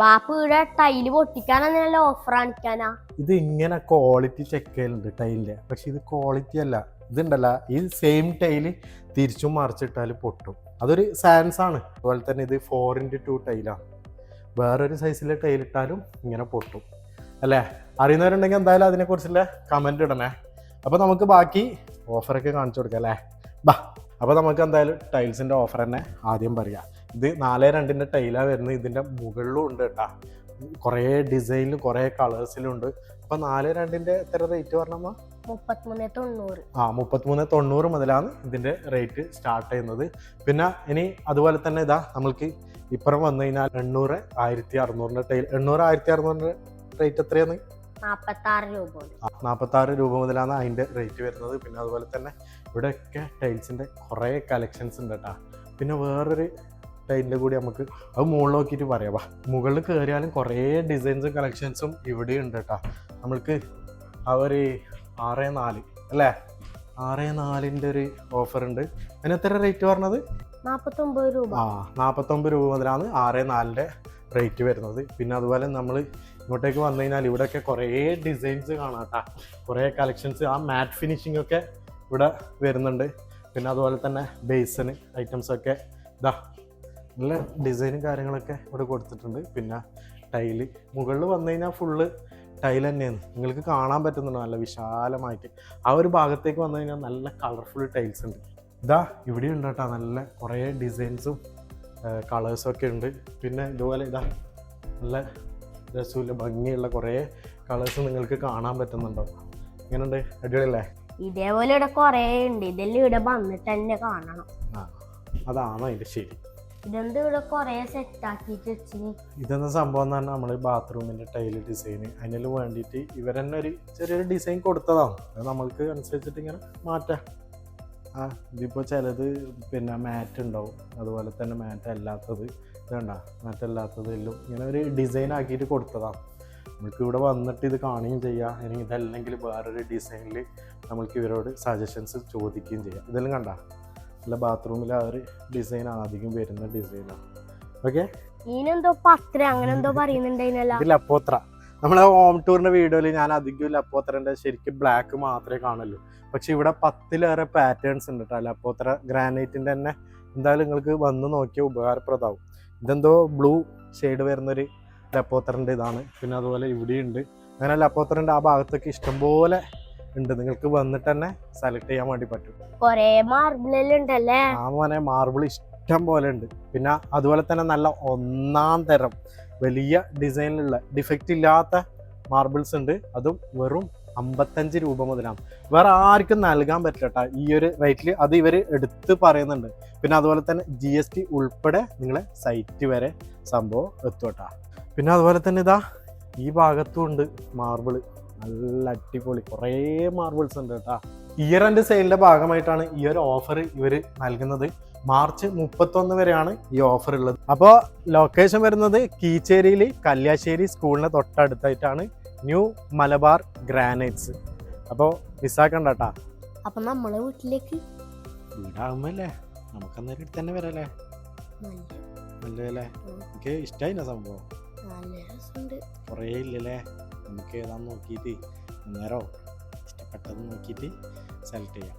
Bap ഇവിടെ tile പൊട്ടിക്കാനല്ല offer കാണിക്കാനാ? ഇത് ഇങ്ങനെ ക്വാളിറ്റി ചെക്ക് ചെയ്യലുണ്ട് ടൈലിന്റെ പക്ഷെ ഇത് ക്വാളിറ്റി അല്ല. ഇതുണ്ടല്ല ഈ സെയിം ടൈൽ തിരിച്ചും മറിച്ചിട്ടാൽ പൊട്ടും. അതൊരു സാൻസ് ആണ്. അതുപോലെ തന്നെ ഇത് ഫോർ ഇന്റു ടു ടൈലാണ് വേറൊരു സൈസിലെ ടൈലിട്ടാലും ഇങ്ങനെ പൊട്ടും. അല്ലേ? അറിയുന്നവരുണ്ടെങ്കിൽ എന്തായാലും അതിനെക്കുറിച്ചുള്ള കമന്റ് ഇടണേ. അപ്പോൾ നമുക്ക് ബാക്കി ഓഫറൊക്കെ കാണിച്ചു കൊടുക്കാം അല്ലേ? ബാ അപ്പോൾ നമുക്ക് എന്തായാലും ടൈൽസിന്റെ ഓഫർ തന്നെ ആദ്യം പറയാം. ഇത് നാല് രണ്ടിന്റെ ടൈലാണ് വരുന്നത് ഇതിന്റെ മുകളിലും ഉണ്ട് കേട്ടോ. കുറേ ഡിസൈനിലും കുറേ കളേഴ്സിലും ഉണ്ട്. അപ്പം നാല് രണ്ടിന്റെ എത്ര റേറ്റ് പറഞ്ഞമ്മ? മുപ്പത്തിമൂന്ന് തൊണ്ണൂറ്. ആ മുപ്പത്തിമൂന്ന് തൊണ്ണൂറ് മുതലാണ് ഇതിന്റെ റേറ്റ് സ്റ്റാർട്ട് ചെയ്യുന്നത്. പിന്നെ ഇനി അതുപോലെ തന്നെ ഇതാ നമ്മൾക്ക് ഇപ്പുറം വന്നു കഴിഞ്ഞാൽ എണ്ണൂറ് ആയിരത്തി അറുന്നൂറിന്റെ ടൈൽ എണ്ണൂറ് ആയിരത്തി അറുന്നൂറിന്റെ റേറ്റ് എത്രയാണ്? നാൽപ്പത്താറ് രൂപ മുതലാണ് അതിന്റെ റേറ്റ് വരുന്നത്. പിന്നെ അതുപോലെ തന്നെ ഇവിടെയൊക്കെ ടൈൽസിന്റെ കുറേ കളക്ഷൻസ് ഉണ്ട് കേട്ടോ. പിന്നെ വേറൊരു ടൈലിന്റെ കൂടി നമുക്ക് അത് മുകളിൽ നോക്കിയിട്ട് പറയാം. വാ മുകളിൽ കയറിയാലും കുറേ ഡിസൈൻസും കളക്ഷൻസും ഇവിടെ ഉണ്ട് കേട്ടോ. നമ്മൾക്ക് അവർ ഒരു ആറ് നാല് അല്ലേ? ആറ് നാലിന്റെ ഒരു ഓഫർ ഉണ്ട്. അതിന് എത്ര റേറ്റ് പറഞ്ഞത്? നാൽപ്പത്തൊമ്പത് രൂപ. ആ നാൽപ്പത്തൊമ്പത് രൂപ മുതലാണ് ആറ് നാലിന്റെ റേറ്റ് വരുന്നത്. പിന്നെ അതുപോലെ നമ്മൾ ഇങ്ങോട്ടേക്ക് വന്നു കഴിഞ്ഞാൽ ഇവിടെയൊക്കെ കുറേ ഡിസൈൻസ് കാണാം കേട്ടോ. കുറേ കളക്ഷൻസ് ആ മാറ്റ് ഫിനിഷിംഗ് ഒക്കെ ഇവിടെ വരുന്നുണ്ട്. പിന്നെ അതുപോലെ തന്നെ ബേസന് ഐറ്റംസ് ഒക്കെ. ഇതാ നല്ല ഡിസൈനും കാര്യങ്ങളൊക്കെ ഇവിടെ കൊടുത്തിട്ടുണ്ട്. പിന്നെ ടൈൽ മുകളിൽ വന്നു കഴിഞ്ഞാൽ ഫുള്ള് ടൈൽ തന്നെയാണ്. നിങ്ങൾക്ക് കാണാൻ പറ്റുന്നുണ്ട് നല്ല വിശാലമായിട്ട്. ആ ഒരു ഭാഗത്തേക്ക് വന്നു കഴിഞ്ഞാൽ നല്ല കളർഫുൾ ടൈൽസ് ഉണ്ട്. ഇതാ ഇവിടെ ഉണ്ട് കേട്ടോ നല്ല കുറേ ഡിസൈൻസും കളേഴ്സും ഒക്കെ ഉണ്ട്. പിന്നെ ഇതുപോലെ ഇതാ നല്ല രസമില്ല ഭംഗിയുള്ള കുറേ കളേഴ്സ് നിങ്ങൾക്ക് കാണാൻ പറ്റുന്നുണ്ടോ? ഇങ്ങനെയുണ്ട് അടിപൊളിയല്ലേ? ഇതേപോലെ ഇവിടെ കുറേ ഉണ്ട്. ഇതെല്ലാം ഇവിടെ വന്നിട്ട് തന്നെ കാണണം. ആ അതാണ് അതിന്റെ ശരി. ഇതെന്ത് ഇവിടെ കൊറേ സെറ്റ് ആക്കിട്ട് വെച്ചിന്? ഇതെന്ന സംഭവം എന്ന് പറഞ്ഞാൽ നമ്മൾ ബാത്റൂമിന്റെ ടൈൽ ഡിസൈൻ അതിന് വേണ്ടിയിട്ട് ഇവർ ഒരു ചെറിയൊരു ഡിസൈൻ കൊടുത്തതാണ്. നമ്മൾക്ക് അനുസരിച്ചിട്ട് ഇങ്ങനെ മാറ്റാം. ആ ഇതിപ്പോൾ ചിലത് പിന്നെ മാറ്റ് ഉണ്ടാവും. അതുപോലെ തന്നെ മാറ്റ് അല്ലാത്തത്. ഇതുണ്ട മാറ്റ് അല്ലാത്തതെല്ലാം ഇങ്ങനെ ഒരു ഡിസൈൻ ആക്കിയിട്ട് കൊടുത്തതാണ്. നമുക്ക് ഇവിടെ വന്നിട്ട് ഇത് കാണുകയും ചെയ്യാം. അല്ലെങ്കിൽ ഇതല്ലെങ്കിൽ വേറൊരു ഡിസൈനിൽ നമ്മൾക്ക് ഇവരോട് സജഷൻസ് ചോദിക്കുകയും ചെയ്യാം. ഇതെല്ലാം കണ്ട? അല്ല ബാത്റൂമിൽ ആ ഒരു ഡിസൈൻ അധികം വരുന്ന ഡിസൈനാണ് ഓക്കെ പത്ര അങ്ങനെ എന്തോ പറയുന്നുണ്ടായിരുന്നല്ല. ഇത് ലപ്പോത്ര. നമ്മളെ ഹോം ടൂറിന്റെ വീഡിയോയിൽ ഞാൻ അധികം ലപ്പോത്രന്റെ ശരിക്കും ബ്ലാക്ക് മാത്രമേ കാണുള്ളൂ. പക്ഷെ ഇവിടെ പത്തിലേറെ പാറ്റേൺസ് ഉണ്ട് കേട്ടോ ലപ്പോത്ര ഗ്രാനൈറ്റിന്റെ തന്നെ എന്തായാലും നിങ്ങൾക്ക് വന്ന് നോക്കിയാൽ ഉപകാരപ്രദമാവും. ഇതെന്തോ ബ്ലൂ ഷെയ്ഡ് വരുന്നൊരു ലപ്പോത്രന്റെ ഇതാണ്. പിന്നെ അതുപോലെ ഇവിടെയുണ്ട്. അങ്ങനെ ലപ്പോത്രന്റെ ആ ഭാഗത്തൊക്കെ ഇഷ്ടംപോലെ ഉണ്ട്. നിങ്ങൾക്ക് വന്നിട്ട് തന്നെ സെലക്ട് ചെയ്യാൻ വേണ്ടി പറ്റും. കൊറേ ആ മോനെ മാർബിൾ ഇഷ്ടം പോലെ ഉണ്ട്. പിന്നെ അതുപോലെ തന്നെ നല്ല ഒന്നാം തരം വലിയ ഡിസൈനിലുള്ള ഡിഫക്റ്റ് ഇല്ലാത്ത മാർബിൾസ് ഉണ്ട്. അതും വെറും അമ്പത്തഞ്ച് രൂപ മുതലാണ്. വേറെ ആർക്കും നൽകാൻ പറ്റില്ല കേട്ടോ ഈ ഒരു റേറ്റിൽ അത് ഇവർ എടുത്ത് പറയുന്നുണ്ട്. പിന്നെ അതുപോലെ തന്നെ ജി എസ് ടി ഉൾപ്പെടെ നിങ്ങളെ സൈറ്റ് വരെ സംഭവം എത്തും കേട്ടോ പിന്നെ അതുപോലെ തന്നെ ഇതാ ഈ ഭാഗത്തും ഉണ്ട് മാർബിൾ നല്ല അടിപൊളി. കുറേ മാർബിൾസ് ഉണ്ട് കേട്ടോ. ഇയർ എന്റെ സെയിലിന്റെ ഭാഗമായിട്ടാണ് ഈ ഒരു ഓഫർ ഇവർ നൽകുന്നത്. മാർച്ച് മുപ്പത്തൊന്ന് വരെയാണ് ഈ ഓഫർ ഉള്ളത്. അപ്പോൾ ലൊക്കേഷൻ വരുന്നത് കീച്ചേരിയിൽ കല്യാശ്ശേരി സ്കൂളിന് തൊട്ടടുത്തായിട്ടാണ് ന്യൂ മലബാർ ഗ്രാനൈറ്റ്സ്. അപ്പോൾ മിസ്സാക്കണ്ട കേട്ടാ. അപ്പൊ നമ്മളെ വീട്ടിലേക്ക്. വീടാകുമ്പല്ലേ നമുക്ക് അന്നേരം തന്നെ വരാല്ലേ? നല്ല നല്ലതല്ലേ? എനിക്ക് ഇഷ്ടമായില്ല സംഭവം. കുറേ ഇല്ലല്ലേ? നമുക്ക് ഏതാന്ന് നോക്കിയിട്ട് അന്നേരോ ഇഷ്ടപ്പെട്ടത് നോക്കിയിട്ട് സെലക്ട് ചെയ്യാം.